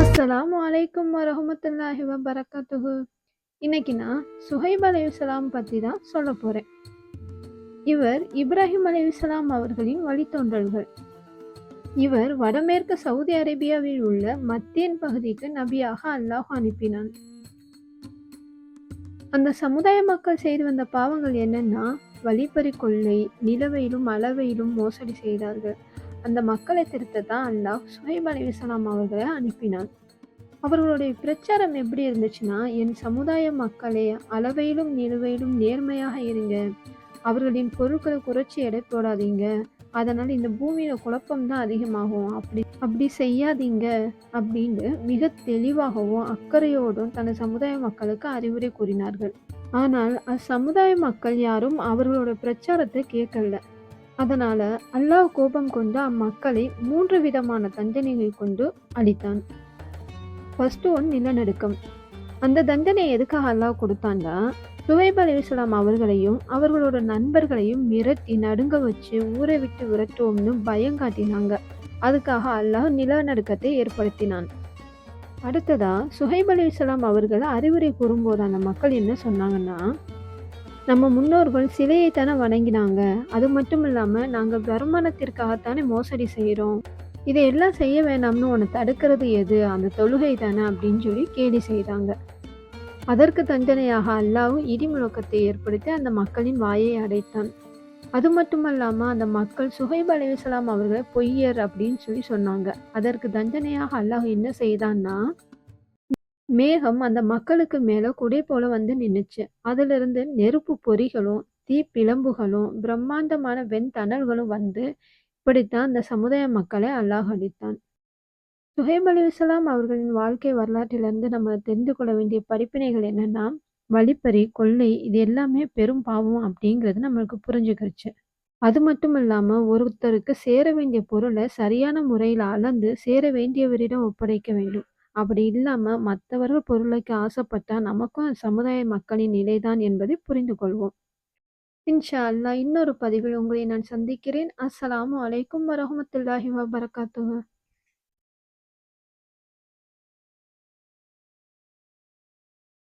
அஸ்லாம் வலைக்கம் வரமத்துல்லாஹி வபரகாத்துஹு. இன்னைக்கு நான் சுஹைப் அலையுசலாம் பற்றி தான் சொல்ல போகிறேன் இவர் இப்ராஹிம் அலையுசலாம் அவர்களின் வழித்தோன்றல்கள். இவர் வடமேற்கு சவுதி அரேபியாவில் உள்ள மத்தியன் பகுதிக்கு நபியாக அல்லாஹ் அனுப்பினான். அந்த சமுதாய மக்கள் செய்து வந்த பாவங்கள் என்னன்னா வழிப்பறி கொள்ளை நிலவையிலும் அளவையிலும் மோசடி செய்தார்கள். அந்த மக்களை திருத்த தான் அல்லாஹ் சுஹைப் அலையுசலாம் அவர்களை அனுப்பினான். அவர்களுடைய பிரச்சாரம் எப்படி இருந்துச்சுன்னா என் சமுதாய மக்களே அளவையிலும் நிலுவையிலும் நேர்மையாக இருங்க. அவர்களின் பொருட்களை குறைச்சி எடை போடாதீங்க. அதனால் இந்த பூமியில் குழப்பம் தான் அதிகமாகும். அப்படி அப்படி செய்யாதீங்க அப்படின்னு மிக தெளிவாகவும் அக்கறையோடும் தனது சமுதாய மக்களுக்கு அறிவுரை கூறினார்கள். ஆனால் அச்சமுதாய மக்கள் யாரும் அவர்களோட பிரச்சாரத்தை கேட்கல. அதனால அல்லாஹ் கோபம் கொண்டு அம்மக்களை மூன்று விதமான தண்டனைகள் கொண்டு அளித்தான் ஃபர்ஸ்ட் ஒன் நிலநடுக்கம். அந்த தண்டனை எதுக்காக அல்லாஹ் கொடுத்தான்னா சுவைப் அலிஸ்லாம் அவர்களையும் அவர்களோட நண்பர்களையும் மிரட்டி நடுங்க வச்சு ஊரை விட்டு விரட்டுவோம்னு பயம் காட்டினாங்க. அதுக்காக அல்லாஹ் நிலநடுக்கத்தை ஏற்படுத்தினான். அடுத்ததா சுஹைப் அலிஸ்லாம் அவர்கள் அறிவுரை கூறும்போது அந்த மக்கள் என்ன சொன்னாங்கன்னா நம்ம முன்னோர்கள் சிலையை தானே வணங்கினாங்க. அது மட்டும் இல்லாமல் நாங்கள் வருமானத்திற்காகத்தானே மோசடி செய்கிறோம் இதையெல்லாம் செய்ய வேணாம்னு உன்னை தடுக்கிறது எது? அந்த தொழுகை தானே அப்படின்னு சொல்லி கேலி செய்தாங்க. அதற்கு தண்டனையாக அல்லாவும் இடி முழக்கத்தை ஏற்படுத்தி அந்த மக்களின் வாயை அடைத்தான். அது மட்டுமல்லாமல் அந்த மக்கள் சுஹைப் அலைவசலாம் அவர்களை பொய்யர் அப்படின்னு சொல்லி சொன்னாங்க. அதற்கு தண்டனையாக அல்லாஹ் என்ன செய்தான்னா மேகம் அந்த மக்களுக்கு மேல குடை போல வந்து நின்னுச்சு. அதிலிருந்து நெருப்பு பொறிகளும் தீப்பிழம்புகளும் பிரம்மாண்டமான வெண்தணல்களும் வந்து இப்படித்தான் அந்த சமுதாய மக்களை அல்லாஹ் அளித்தான் சுஹேப் அலிவசலாம் அவர்களின் வாழ்க்கை வரலாற்றிலிருந்து நம்ம தெரிந்து கொள்ள வேண்டிய படிப்பினைகள் என்னன்னா வழிப்பறி கொள்ளை இது எல்லாமே பெரும் பாவம் அப்படிங்கிறது நம்மளுக்கு புரிஞ்சுக்கிருச்சு. அது மட்டும் இல்லாம ஒருத்தருக்கு சேர வேண்டிய பொருளை சரியான முறையில் அளந்து சேர வேண்டியவரிடம் ஒப்படைக்க வேண்டும். அப்படி இல்லாம மற்றவர்கள் பொருளுக்கு ஆசைப்பட்டா நமக்கும் சமுதாய மக்களின் நிலைதான் என்பதை புரிந்து கொள்வோம். இன்ஷா அல்லாஹ் இன்னொரு பதிவில் உங்களை நான் சந்திக்கிறேன். அஸ்ஸலாமு அலைக்கும் வரஹமத்துல்லாஹி வபரகாத்துஹு.